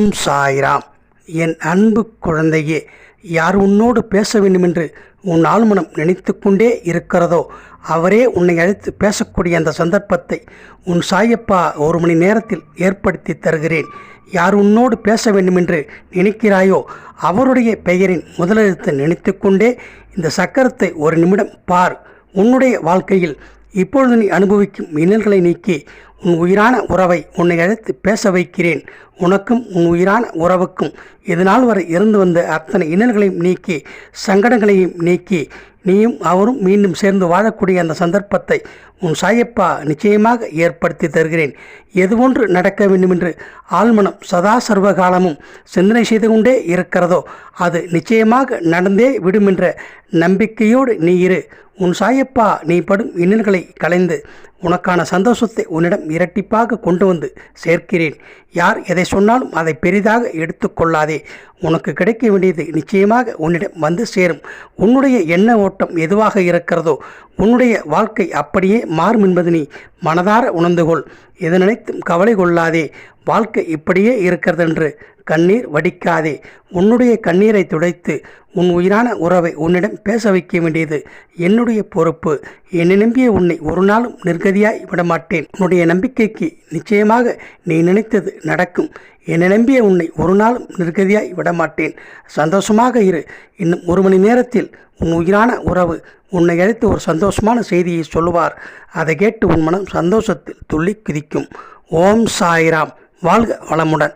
ஓம் சாய்ராம் என் அன்பு குழந்தையே யார் உன்னோடு பேச வேண்டுமென்று உன் ஆழ்மனம் நினைத்து கொண்டே இருக்கிறதோ அவரே உன்னை அழைத்து பேசக்கூடிய அந்த சந்தர்ப்பத்தை உன் சாயப்பா ஒரு மணி நேரத்தில் ஏற்படுத்தி தருகிறேன். யார் உன்னோடு பேச வேண்டுமென்று நினைக்கிறாயோ அவருடைய பெயரின் முதலெழுத்தை நினைத்து கொண்டே இந்த சக்கரத்தை ஒரு நிமிடம் பார். உன்னுடைய வாழ்க்கையில் இப்பொழுது நீ அனுபவிக்கும் இன்னல்களை நீக்கி உன் உயிரான உறவை உன்னை அழைத்து பேச வைக்கிறேன். உனக்கும் உன் உயிரான உறவுக்கும் இதனால் வரை இருந்து வந்த அத்தனை இன்னல்களையும் நீக்கி சங்கடங்களையும் நீக்கி நீயும் அவரும் மீண்டும் சேர்ந்து வாழக்கூடிய அந்த சந்தர்ப்பத்தை உன் சாயப்பா நிச்சயமாக ஏற்படுத்தி தருகிறேன். எதுவொன்று நடக்க வேண்டுமென்று ஆழ்மனம் சதா சர்வகாலமும் சிந்தனை செய்து கொண்டே இருக்கிறதோ அது நிச்சயமாக நடந்தே விடும் என்ற நம்பிக்கையோடு நீ இரு. உன் சாயப்பா நீ படும் இன்னல்களை கலைந்து உனக்கான சந்தோஷத்தை உன்னிடம் இரட்டிப்பாக கொண்டு வந்து சேர்க்கிறேன். யார் எதை சொன்னாலும் அதை பெரிதாக எடுத்துக்கொள்ளாதே. உனக்கு கிடைக்க வேண்டியது நிச்சயமாக உன்னிடம் வந்து சேரும். உன்னுடைய எண்ண ஓட்டம் எதுவாக இருக்கிறதோ உன்னுடைய வாழ்க்கை அப்படியே மாறும் என்பது நீ மனதார உணர்ந்து கொள் எது நினைத்தும் கவலை கொள்ளாதே. வாழ்க்கை இப்படியே இருக்கிறதென்று கண்ணீர் வடிக்காதே. உன்னுடைய கண்ணீரை துடைத்து உன் உயிரான உறவை உன்னிடம் பேச வைக்க வேண்டியது என்னுடைய பொறுப்பு. என்னை நம்பிய உன்னை ஒரு நாளும் நிர்கதியாய் விடமாட்டேன். உன்னுடைய நம்பிக்கைக்கு நிச்சயமாக நீ நினைத்தது நடக்கும். என்னை நம்பிய உன்னை ஒரு நாளும் நிர்கதியாய் விடமாட்டேன். சந்தோஷமாக இரு. இன்னும் ஒரு மணி நேரத்தில் உன் உயிரான உறவு உன்னை அழைத்து ஒரு சந்தோஷமான செய்தியை சொல்லுவார். அதை கேட்டு உன் மனம் சந்தோஷத்தில் துள்ளி குதிக்கும். ஓம் சாய்ராம். வாழ்க வளமுடன்.